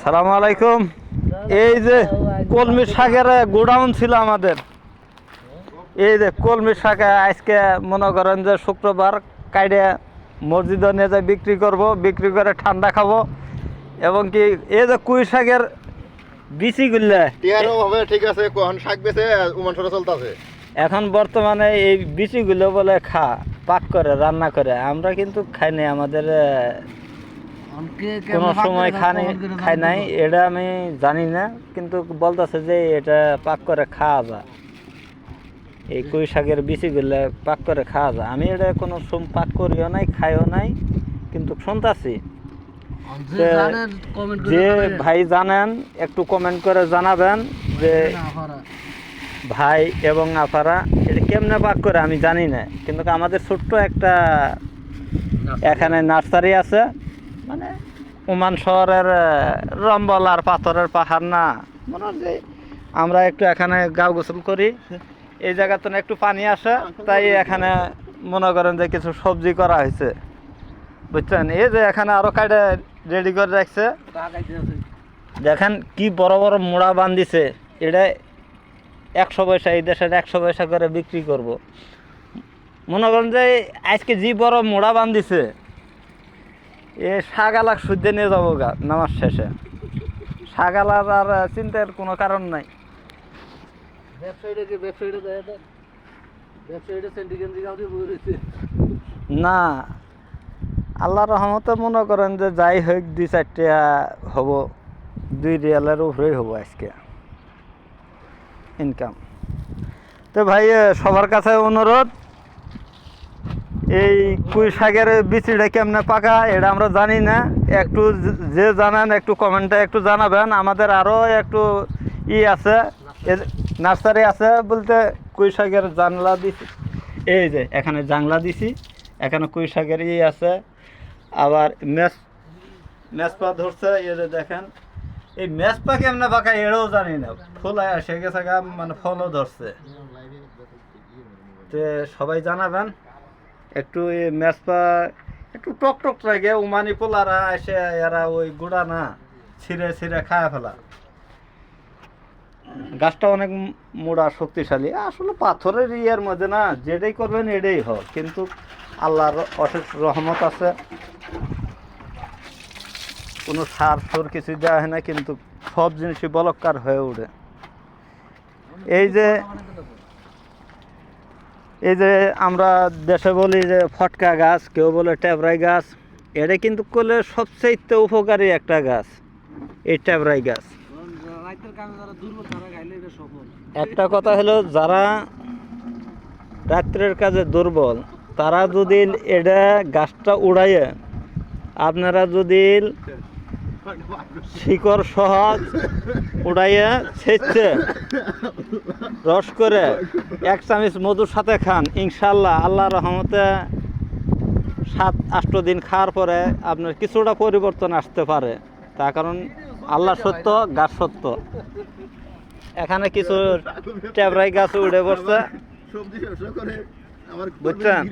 সালাম আলাইকুম। এই যে কলমি শাকের গোডাউন ছিল আমাদের। এই যে কলমি শাক আজকে মনে করেন যে শুক্রবার কাইডে মসজিদে নিয়ে যাই বিক্রি করব বিক্রি করে ঠান্ডা খাব। এবং কি এই যে কুই শাকের বিচি গুললে হবে ঠিক আছে কোন শাক বেছে উমান সরা চলতেছে। এখন বর্তমানে এই বিচিগুলো বলে খা পাক করে রান্না করে। আমরা কিন্তু খাইনি আমাদের কোনো সময় খানি খাই নাই এটা আমি জানি না কিন্তু বলতেছে যে এটা পাক করে খাওয়া যায়। এই কুই শাকের বিচিগুলো পাক করে খাওয়া যায়। আমি এটা কোনো সম পাক করিও নাই খাইও নাই কিন্তু শুনতাছি। যে যে ভাই জানেন একটু কমেন্ট করে জানাবেন যে ভাই এবং আপারা এটা কেমনে পাক করে আমি জানি না কিন্তু আমাদের ছোট্ট একটা এখানে নার্সারি আছে। মানে ওমান শহরের রম্বল আর পাথরের পাহাড় না। মনে হয় যে আমরা একটু এখানে গাও গোসল করি। এই জায়গাতে না একটু পানি আসে, তাই এখানে মনে করেন যে কিছু সবজি করা হয়েছে। বুঝছেন? এই যে এখানে আরও কাটে রেডি করে রাখছে। দেখেন কি বড় বড় মোড়া বান্ধিছে। এটা একশো পয়সা, এই দেশের একশো পয়সা করে বিক্রি করব। মনে করেন যে আজকে যে বড় মোড়া বান্ধিছে এ শাগালাক সুদ্ধে নিয়ে যাব গা নামাজ শেষে। শাগালার আর চিন্তার কোনো কারণ নাই। না আল্লাহ রহমতে মনে করেন যে যাই হোক দুই চারটে হব। দুই রিয়ালের উপরেই হব আজকে। ইনকাম তো ভাই সবার কাছে অনুরোধ এই কুই শাকের বিচিটা কেমনে পাকা, এটা আমরা জানি না। একটু যে- জানেন, একটু কমেন্টে একটু জানাবেন। আমাদের আরও একটু ই আছে নার্সারি আছে বলতে কুই শাকের জানলা দিছি। এই যে, এখানে জানলা দিছি, এখানে কুই শাকের ই আছে। আবার মেস, মেসপা ধরছে, এই যে দেখেন। এই মেসপা কেমনে পাকা এটাও জানি না। ফুল এসে গেছে মানে ফলও ধরছে। তে সবাই জানাবেন। একটু মেসপা, একটু টক টক লাগে, উমানি পোলারা এসে এরা ওই গুড়া না ছিঁড়ে ছিঁড়ে খায় ফেলা। গাছটা অনেক মোড়া, শক্তিশালী। আসলে পাথরের ইয়ের মধ্যে না, যেটাই করবেন এটাই হোক। কিন্তু আল্লাহর অশেষ রহমত আছে। কোনো সার সুর কিছু দেওয়া হয় না, কিন্তু সব জিনিসই বলৎকার হয়ে ওঠে। এই যে এই যে আমরা দেশে বলি যে ফটকা গাছ কেউ বলে ট্যাবরাই গাছ এটা কিন্তু করলে সবচেয়ে উপকারী একটা গাছ এই ট্যাবরাই গাছ। একটা কথা হলো যারা রাত্রের কাজে দুর্বল তারা যদি এটা গাছটা উড়াইয়ে আপনারা যদি শিকড় সহজ উড়াইয়ে ছেচছে রস করে এক চামচ মধুর সাথে খান। ইনশাল্লাহ আল্লাহ রহমতে সাত আষ্ট দিন খাওয়ার পরে আপনার কিছুটা পরিবর্তন আসতে পারে। তার কারণ আল্লাহ সত্য গাছ সত্য। এখানে কিছু ট্যাবরাই গাছ উড়ে পড়ছে সবজি ব্যবসা করে আমার বুঝছেন?